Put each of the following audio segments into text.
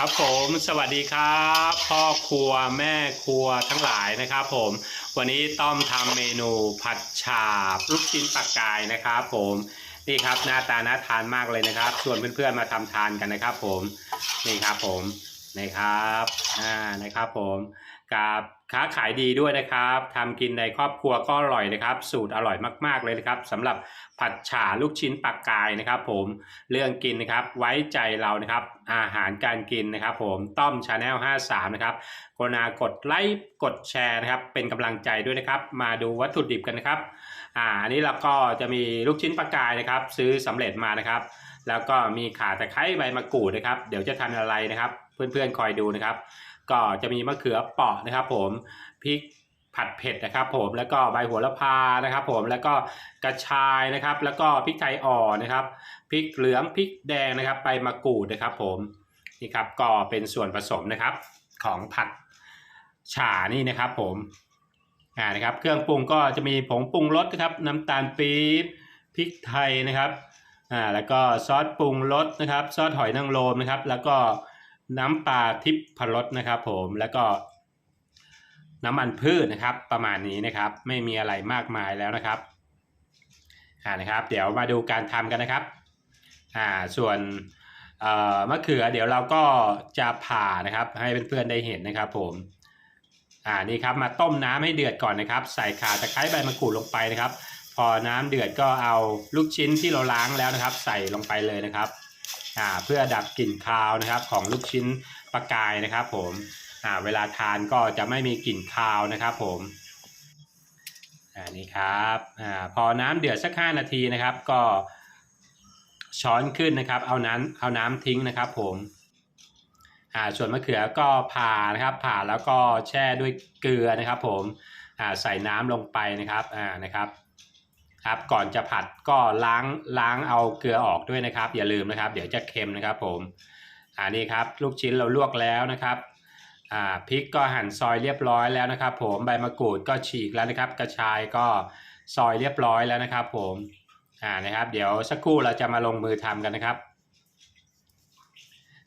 ครับผมสวัสดีครับพ่อครัวแม่ครัวทั้งหลายนะครับผม วันนี้ต้อมทำเมนูผัดฉาบลูกชิ้นปักกายนะครับผมนี่ครับหน้าตาน่าทานมากเลยนะครับ ชวนเพื่อนๆมาทำทานกันนะครับผมนี่ครับผม นี่ครับอ่านะครับผมกับค้าขายดีด้วยนะครับทำกินในครอบครัวก็อร่อยนะครับ สูตรอร่อยมากๆเลยนะครับสำหรับผัดฉ่าลูกชิ้นปลากายนะครับ ผมเรื่องกินนะครับไว้ใจเรานะครับ อาหารการกินนะครับ ผมต้อมชาแนล53 นะครับกรุณากดไลค์กดแชร์นะครับ เป็นกำลังใจด้วยนะครับ มาดูวัตถุดิบกันนะครับอ่าอันนี้เราก็จะมีลูกชิ้นปลากายนะครับ ซื้อสำเร็จมานะครับ แล้วก็มีข่าตะไคร้ใบมะกรูดนะครับ เดี๋ยวจะทำอะไรนะครับ เพื่อนๆคอยดูนะครับ ก็จะมีมะเขือเปราะนะครับ ผมพริกผัดเผ็ดนะครับผมแล้วก็ใบโหระพานะครับ ผมแล้วก็กระชายนะครับ แล้วก็พริกไทยอ่อนนะครับพริกเหลืองพริกแดงนะครับใบมะกรูดนะครับ ผมนี่ครับก็เป็นส่วนผสมนะครับของผัดฉ่านี่นะครับ ผมอ่านะครับ เครื่องปรุงก็จะมีผงปรุงรสนะครับ น้ำตาลปี๊บพริกไทยนะครับอ่าแล้วก็ซอสปรุงรสนะครับ ซอสหอยนางรมนะครับ แล้วก็ น้ำปลาทิพพรสนะครับ ผมแล้วก็น้ำมันพืชนะครับ ประมาณนี้นะครับ ไม่มีอะไรมากมายแล้วนะครับอ่านะครับ เดี๋ยวมาดูการทำกันนะครับอ่าส่วนเอ่อมะเขือเดี๋ยวเราก็จะผ่านะครับ ให้เพื่อนๆได้เห็นนะครับ ผมอ่านี่ครับมาต้มน้ำให้เดือดก่อนนะครับ ใส่ข่าตะไคร้ใบมะกรูดลงไปนะครับ พอน้ำเดือดก็เอาลูกชิ้นที่เราล้างแล้วนะครับ ใส่ลงไปเลยนะครับ อ่าเพื่อดับกลิ่นคาวนะครับของลูกชิ้นปลากายนะครับผมอ่าเวลาทานก็จะไม่มีกลิ่นคาวนะครับผมอ่านี่ครับอ่าพอน้ำเดือดสักห้านาทีนะครับ ก็ช้อนขึ้นนะครับ เอาน้ำเอาน้ำทิ้งนะครับ ผมอ่าส่วนมะเขือก็ผ่านะครับ ผ่าแล้วก็แช่ด้วยเกลือนะครับ ผมอ่าใส่น้ำลงไปนะครับอ่านะครับ ครับก่อนจะผัดก็ล้างล้างเอาเกลือออกด้วยนะครับ อย่าลืมนะครับ เดี๋ยวจะเค็มนะครับผมอ่านี่ครับลูกชิ้นเราลวกแล้วนะครับอ่าพริกก็หั่นซอยเรียบร้อยแล้วนะครับ ผมใบมะกรูดก็ฉีกแล้วนะครับ กระชายก็ซอยเรียบร้อยแล้วนะครับ ผมอ่านะครับ เดี๋ยวสักครู่เราจะมาลงมือทำกันนะครับ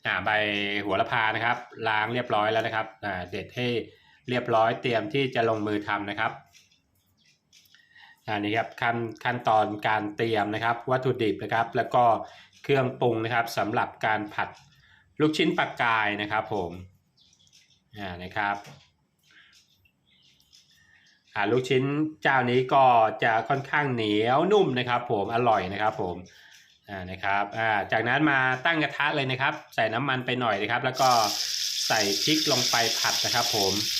อ่าใบหัวละพานะครับ ล้างเรียบร้อยแล้วนะครับอ่าเด็ดให้เรียบร้อยเตรียมที่จะลงมือทำนะครับ อันนี้ครับขั้นขั้นตอนการเตรียมนะครับ วัตถุดิบนะครับ แล้วก็เครื่องปรุงนะครับสำหรับการผัดลูกชิ้นปลากายนะครับผมอ่านะครับอ่าลูกชิ้นเจ้านี้ก็จะค่อนข้างเหนียวนุ่มนะครับผมอร่อยนะครับผมอ่านะครับอ่าจากนั้นมาตั้งกระทะเลยนะครับ ใส่น้ำมันไปหน่อยนะครับ แล้วก็ใส่พริกลงไปผัดนะครับผมอ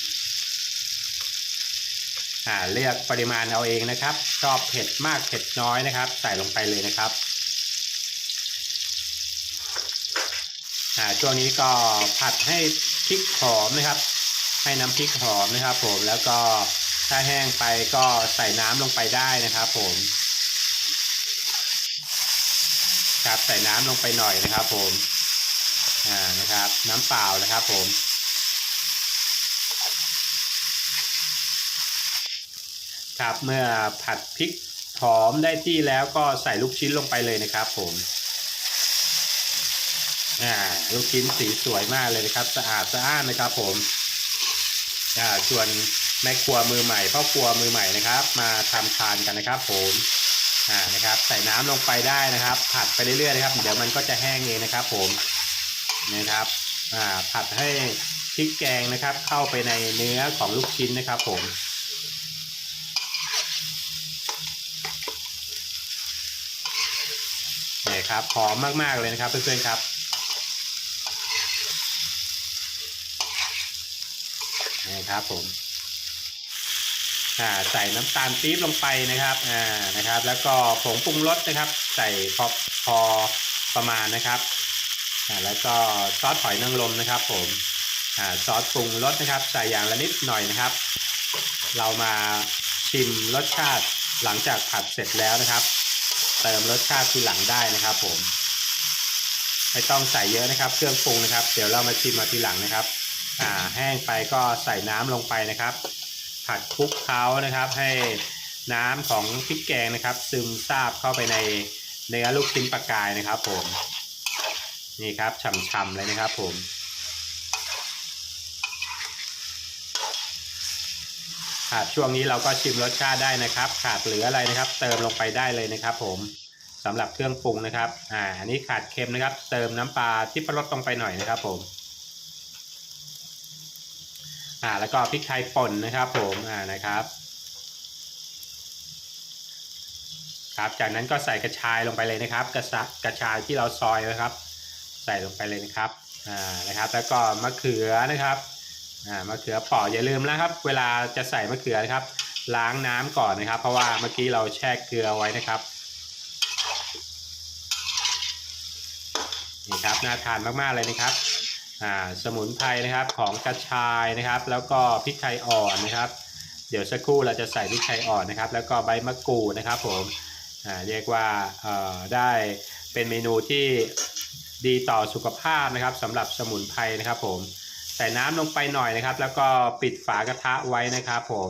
เลือกปริมาณเอาเองนะครับ ชอบเผ็ดมากเผ็ดน้อยนะครับ ใส่ลงไปเลยนะครับอ่าช่วงนี้ก็ผัดให้พริกหอมนะครับ ให้น้ำพริกหอมนะครับ ผมแล้วก็ถ้าแห้งไปก็ใส่น้ำลงไปได้นะครับ ผมครับใส่น้ำลงไปหน่อยนะครับ ผมอ่านะครับ น้ำเปล่านะครับ ผม ครับ เมื่อผัดพริกหอมได้ที่แล้วก็ใส่ลูกชิ้นลงไปเลยนะครับ ผมอ่าลูกชิ้นสีสวยมากเลยนะครับ สะอาดสะอ้านนะครับ ผมอ่าส่วนแม่ครัวมือใหม่พ่อครัวมือใหม่นะครับ มาทำทานกันนะครับ ผมอ่านะครับ ใส่น้ำลงไปได้นะครับ ผัดไปเรื่อยๆนะครับ เดี๋ยวมันก็จะแห้งเองนะครับ ผมนะครับอ่าผัดให้พริกแกงนะครับ เข้าไปในเนื้อของลูกชิ้นนะครับ ผม ครับหอมมากๆเลยนะครับเพื่อนๆครับนี่ครับผมใส่น้ำตาลปี๊บลงไปนะครับอ่านะครับ แล้วก็ผงปรุงรสนะครับ ใส่พอพอประมาณนะครับอ่าแล้วก็ซอสหอยนางรมนะครับ ผมอ่าซอสปรุงรสนะครับ ใส่อย่างละนิดหน่อยนะครับ เรามาชิมรสชาติหลังจากผัดเสร็จแล้วนะครับ เติมรสชาติทีหลังได้นะครับ ผม ไม่ต้องใส่เยอะนะครับ เครื่องปรุงนะครับ เดี๋ยวเรามาชิมมาทีหลังนะครับ อ่า แห้งไปก็ใส่น้ำลงไปนะครับ ผัดคลุกเคล้านะครับ ให้น้ำของพริกแกงนะครับ ซึมซาบเข้าไปในเนื้อลูกชิ้นปลากายนะครับ ผม นี่ครับฉ่ำๆเลยนะครับ ผม ขาดช่วงนี้เราก็ชิมรสชาติได้นะครับ ขาดเหลืออะไรนะครับ เติมลงไปได้เลยนะครับ ผมสำหรับเครื่องปรุงนะครับ อ่าอันนี้ขาดเค็มนะครับ เติมน้ำปลาที่ประรสลงไปหน่อยนะครับ ผม อ่า แล้วก็พริกไทยป่นนะครับ ผม อ่า นะครับ ครับ จากนั้นก็ใส่กระชายลงไปเลยนะครับ กระสะกระชายที่เราซอยนะครับ ใส่ลงไปเลยนะครับ อ่า นะครับ แล้วก็มะเขือนะครับ อ่ามะเขือเปออย่าลืมนะครับ เวลาจะใส่มะเขือนะครับ ล้างน้ำก่อนนะครับ เพราะว่าเมื่อกี้เราแช่เกลือไว้นะครับนี่ครับน่าทานมากๆเลยนะครับอ่าสมุนไพรนะครับของกระชายนะครับ แล้วก็พริกไทยอ่อนนะครับ เดี๋ยวสักครู่เราจะใส่พริกไทยอ่อนนะครับ แล้วก็ใบมะกรูดนะครับ ผมอ่าเรียกว่าเอ่อได้เป็นเมนูที่ดีต่อสุขภาพนะครับสำหรับสมุนไพรนะครับผม ส่น้ำลงไปหน่อยนะครับ แล้วก็ปิดฝากระทะไว้นะครับผม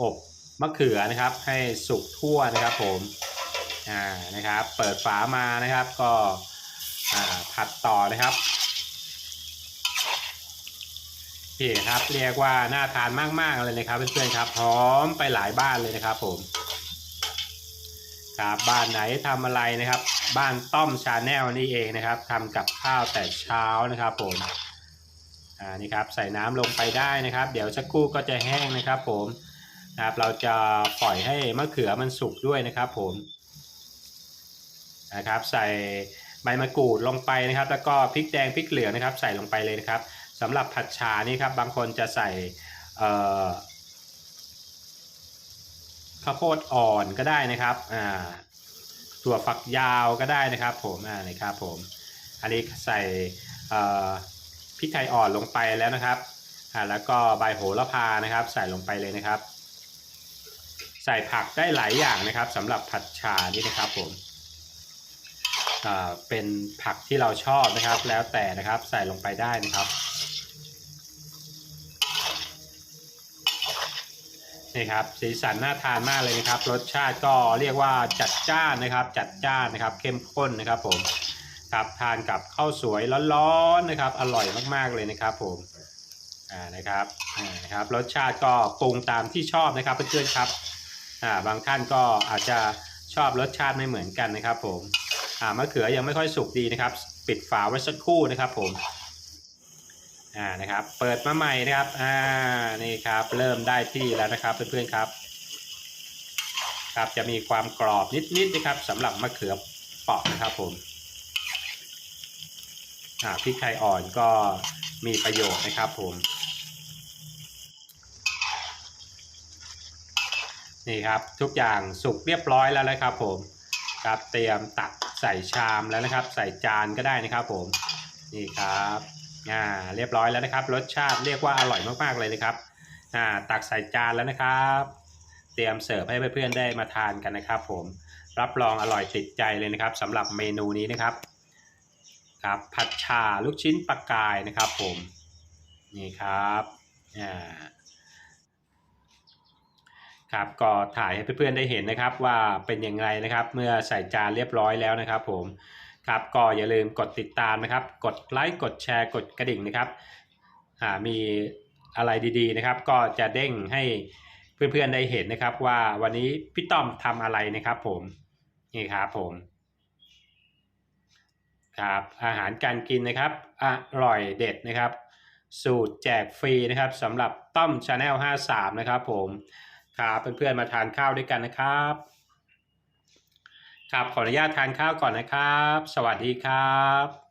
อบมะเขือนะครับ ให้สุกทั่วนะครับผมอ่านะครับ เปิดฝามานะครับก็อ่าผัดต่อนะครับนี่ครับเรียกว่าน่าทานมาก ๆ เลยนะครับเพื่อนๆครับหอมไปหลายบ้านเลยนะครับผมครับบ้านไหนทำอะไรนะครับ บ้านต้อมชาแนลนี่เองนะครับทำกับข้าวแต่เช้านะครับผม อ่านี่ครับใส่น้ำลงไปได้นะครับ เดี๋ยวสักครู่ก็จะแห้งนะครับ ผมนะครับเราจะปล่อยให้มะเขือมันสุกด้วยนะครับ ผมนะครับ ใส่ใบมะกรูดลงไปนะครับ แล้วก็พริกแดงพริกเหลืองนะครับ ใส่ลงไปเลยนะครับสำหรับผัดชานี่ครับบางคนจะใส่เออข้าวโพดอ่อนก็ได้นะครับอ่าถั่วฝักยาวก็ได้นะครับ ผมอ่านี่ครับผมอันนี้ใส่เออ พริกไทยอ่อนลงไปแล้วนะครับอ่าแล้วก็ใบโหระพานะครับ ใส่ลงไปเลยนะครับ ใส่ผักได้หลายอย่างนะครับสำหรับผัดชานี่นะครับผมอ่าเป็นผักที่เราชอบนะครับ แล้วแต่นะครับใส่ลงไปได้นะครับนี่ครับสีสันน่าทานมากเลยนะครับ รสชาติก็เรียกว่าจัดจ้านนะครับ จัดจ้านนะครับ เข้มข้นนะครับผม ครับทานกับข้าวสวยร้อนๆนะครับ อร่อยมากๆเลยนะครับผมอ่านะครับนะครับรสชาติก็ปรุงตามที่ชอบนะครับเพื่อนๆครับอ่าบางท่านก็อาจจะชอบรสชาติไม่เหมือนกันนะครับ ผมอ่ามะเขือยังไม่ค่อยสุกดีนะครับ ปิดฝาไว้สักครู่นะครับ ผมอ่านะครับเปิดมาใหม่นะครับอ่านี่ครับเริ่มได้ที่แล้วนะครับเพื่อนๆครับครับจะมีความกรอบนิดๆนะครับสำหรับมะเขือเปราะนะครับผม พริกไทยอ่อนก็มีประโยชน์นะครับผมนี่ครับทุกอย่างสุกเรียบร้อยแล้วนะครับผมครับเตรียมตักใส่ชามแล้วนะครับ ใส่จานก็ได้นะครับผมนี่ครับอ่าเรียบร้อยแล้วนะครับ รสชาติเรียกว่าอร่อยมากๆเลยนะครับอ่าตักใส่จานแล้วนะครับ เตรียมเสิร์ฟให้เพื่อนๆได้มาทานกันนะครับ ผมรับรองอร่อยติดใจเลยนะครับสำหรับเมนูนี้นะครับ ครับผัดชาลูกชิ้นปลากายนะครับผมนี่ครับอ่าครับก็ถ่ายให้เพื่อนๆได้เห็นนะครับว่าเป็นอย่างไรนะครับเมื่อใส่จานเรียบร้อยแล้วนะครับผมครับก็อย่าลืมกดติดตามนะครับ กดไลค์กดแชร์กดกระดิ่งนะครับอ่ามีอะไรดีๆนะครับ ก็จะเด้งให้เพื่อนๆได้เห็นนะครับ ว่าวันนี้พี่ต้อมทำอะไรนะครับผมนี่ครับผม ครับอาหารการกินนะครับอร่อยเด็ดนะครับ สูตรแจกฟรีนะครับสำหรับต้อมชาแนล53 นะครับผมครับเพื่อนๆมาทานข้าวด้วยกันนะครับครับขออนุญาตทานข้าวก่อนนะครับ สวัสดีครับ